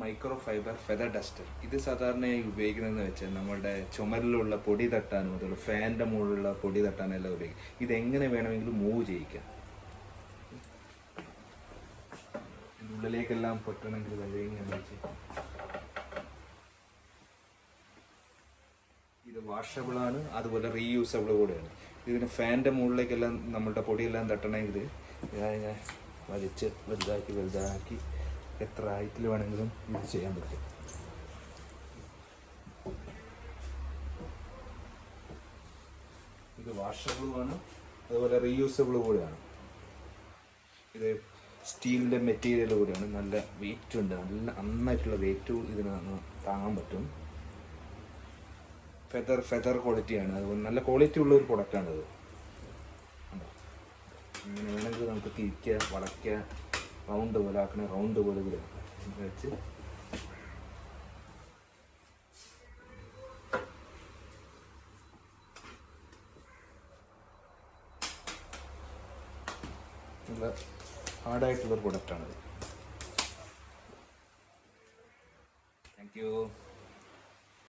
Micro fibre feather Duster. ഇത് സാധാരണയായി ഉപയോഗിക്കുന്നതെന്ന് വെച്ചാൽ നമ്മുടെ ചുമരിലുള്ള പൊടി തട്ടാനും അതുപോലെ ഫാനിന്റെ മുകളിലുള്ള പൊടി തട്ടാനും എല്ലാം ഉപയോഗിക്കും. ഇതെങ്ങനെ വേണമെങ്കിലും മൂവ് ചെയ്യിക്കാം. ഉള്ളിലേക്കെല്ലാം പൊട്ടണമെങ്കിൽ വലിയ ഇത് വാഷബിളാണ് അതുപോലെ റീയൂസബിൾ കൂടെയാണ്. ഇതിന് ഫാനിന്റെ മുകളിലേക്കെല്ലാം നമ്മളുടെ പൊടിയെല്ലാം തട്ടണമെങ്കിൽ ഞാൻ വലിച്ച് വലുതാക്കി വലുതാക്കി എത്ര ഹൈറ്റിൽ വേണമെങ്കിലും ഇത് ചെയ്യാൻ പറ്റും. ഇത് വാഷബിളുമാണ് അതുപോലെ റീയൂസബിൾ കൂടിയാണ്. ഇത് സ്റ്റീലിന്റെ മെറ്റീരിയൽ കൂടിയാണ് നല്ല വെയിറ്റ് ഉണ്ട് നല്ല നന്നായിട്ടുള്ള വെയിറ്റ് ഇതിന് താങ്ങാൻ പറ്റും. ഫെദർ ഫെദർ ക്വാളിറ്റിയാണ് അതുപോലെ നല്ല ക്വാളിറ്റി ഉള്ള ഒരു അങ്ങനെ കണ്ടോ? ഇങ്ങനെ വേണമെങ്കിൽ നമുക്ക് തിരിക്കുക വളയ്ക്കുക. റൗണ്ട് പോലെ ആക്കണേ റൗണ്ട് പോലെ കൂടെ വെച്ച്. നല്ല ഹാർഡായിട്ടുള്ളൊരു പ്രൊഡക്റ്റാണിത് താങ്ക് യു